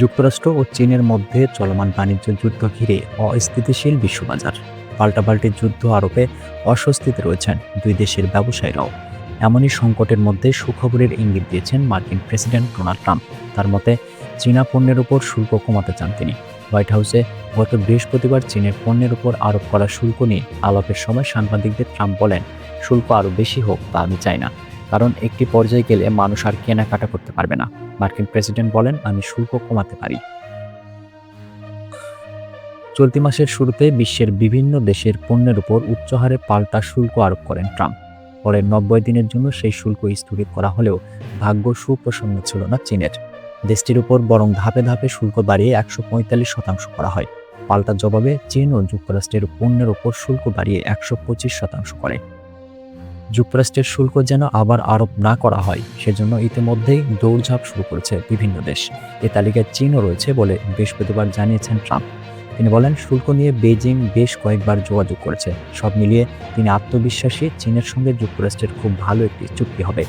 যুক্তরাষ্ট্র ও চীনের মধ্যে চলমান বাণিজ্য যুদ্ধ ঘিরে অস্থিতিশীল বিশ্ববাজার। পাল্টাপাল্টি যুদ্ধ আরোপে অস্বস্তিতে রয়েছেন দুই দেশের ব্যবসায়ীরাও। এমনই সংকটের মধ্যে সুখবরের ইঙ্গিত দিয়েছেন মার্কিন প্রেসিডেন্ট ডোনাল্ড ট্রাম্প। তার মতে, চীনা পণ্যের উপর শুল্ক কমাতে চান তিনি। হোয়াইট হাউসে গত বৃহস্পতিবার চীনের পণ্যের উপর আরোপ করা শুল্ক নিয়ে আলাপের সময় সাংবাদিকদের ট্রাম্প বলেন, শুল্ক আরও বেশি হোক, তা আমি চাই না। কারণ একটি পর্যায়ে গেলে মানুষ আর কেনাকাটা করতে পারবে না। মার্কিন প্রেসিডেন্ট বলেন, আমি শুল্ক কমাতে পারি। চলতি মাসের শুরুতে বিশ্বের বিভিন্ন দেশের পণ্যের উপর উচ্চ হারে পাল্টা শুল্ক আরোপ করেন ট্রাম্প। পরে নব্বই দিনের জন্য সেই শুল্ক স্থগিত করা হলেও ভাগ্য সুপ্রসন্ন ছিল না চীনের। দেশটির উপর বরং ধাপে ধাপে শুল্ক বাড়িয়ে একশো পঁয়তাল্লিশ শতাংশ করা হয়। পাল্টা জবাবে চীন ও যুক্তরাষ্ট্রের পণ্যের উপর শুল্ক বাড়িয়ে একশো পঁচিশ শতাংশ করে। যুক্তরাষ্ট্রের শুল্ক যেন আবার আরোপ না করা হয়, সেজন্য ইতিমধ্যেই দৌড়ঝাঁপ শুরু করেছে বিভিন্ন দেশ। এ তালিকায় চীনও রয়েছে বলে বৃহস্পতিবার জানিয়েছেন ট্রাম্প। তিনি বলেন, শুল্ক নিয়ে বেজিং বেশ কয়েকবার যোগাযোগ করেছে। সব মিলিয়ে তিনি আত্মবিশ্বাসী, চীনের সঙ্গে যুক্তরাষ্ট্রের খুব ভালো একটি চুক্তি হবে।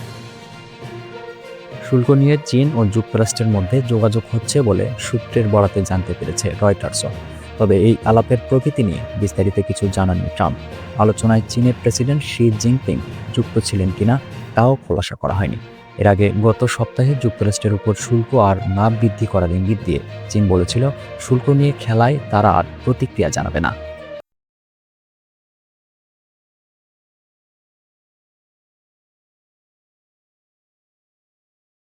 শুল্ক নিয়ে চীন ও যুক্তরাষ্ট্রের মধ্যে যোগাযোগ হচ্ছে বলে সূত্রের বরাতে জানতে পেরেছে রয়টার্সও। তবে এই আলাপের প্রকৃতি নিয়ে বিস্তারিত কিছু জানাননি ট্রাম্প। আলোচনায় চীনের প্রেসিডেন্ট শি জিনপিং যুক্ত ছিলেন কিনা তাও খোলাসা করা হয়নি। এর আগে গত সপ্তাহে যুক্তরাষ্ট্রের উপর শুল্ক আর না বৃদ্ধি করার ইঙ্গিত দিয়ে চীন বলেছিল, শুল্ক নিয়ে খেলায় তারা আর প্রতিক্রিয়া জানাবে না।